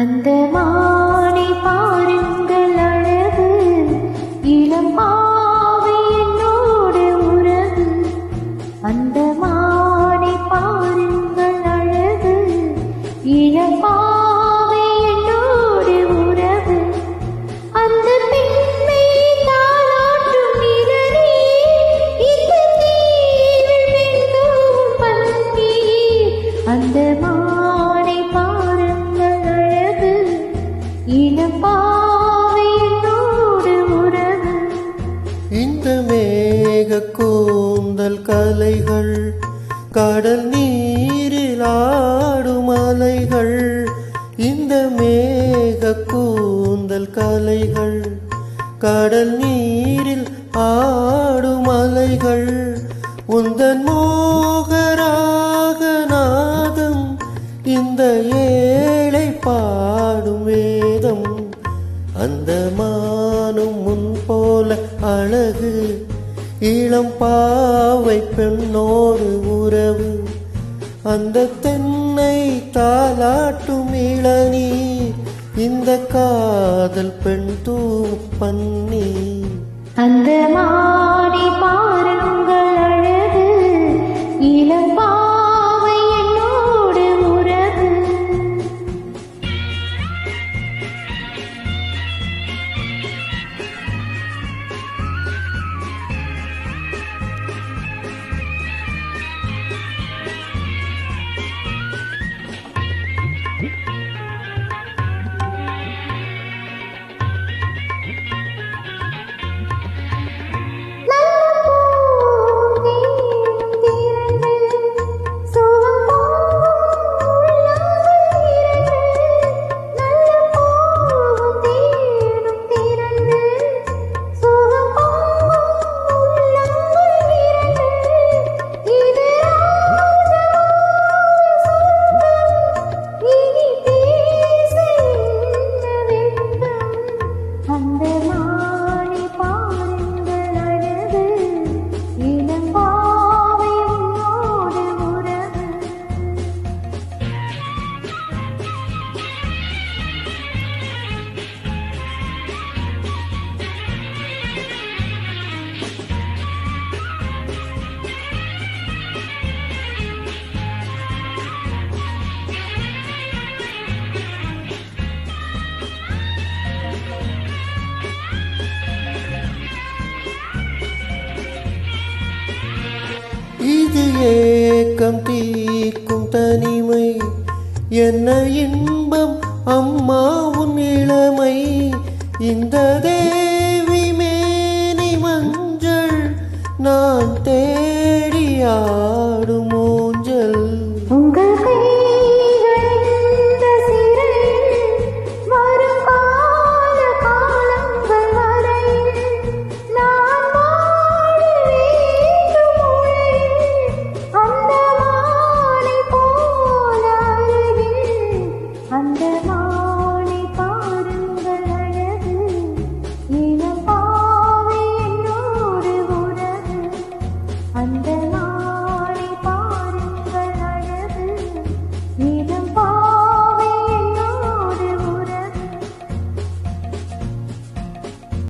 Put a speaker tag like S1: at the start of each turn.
S1: அந்த மானை பாருங்கள்.
S2: மேக கூந்தல் கலைகள் கடல் நீரில் ஆடும் அலைகள் இந்த மேக கூந்தல் கலைகள் கடல் நீரில் ஆடும் அலைகள் உந்தன் மோகராக நாதம் இந்த ஏழை பாடும் வேதம் அந்த மானும் முன் போல அழகு. இளம் பாவை பெண்ணோடு உறவு. அந்த தென்னை தாளாட்டும் இளநீர் இந்த காதல் பெண் தூ பன்னி.
S1: அந்த மாடி பாருங்கள்
S2: இது ஏக்கம் தீக்கும் தனிமை. என்ன இன்பம் அம்மா உன் இளமை. இந்த தேவி மேனி மஞ்சள் நான் தேடியா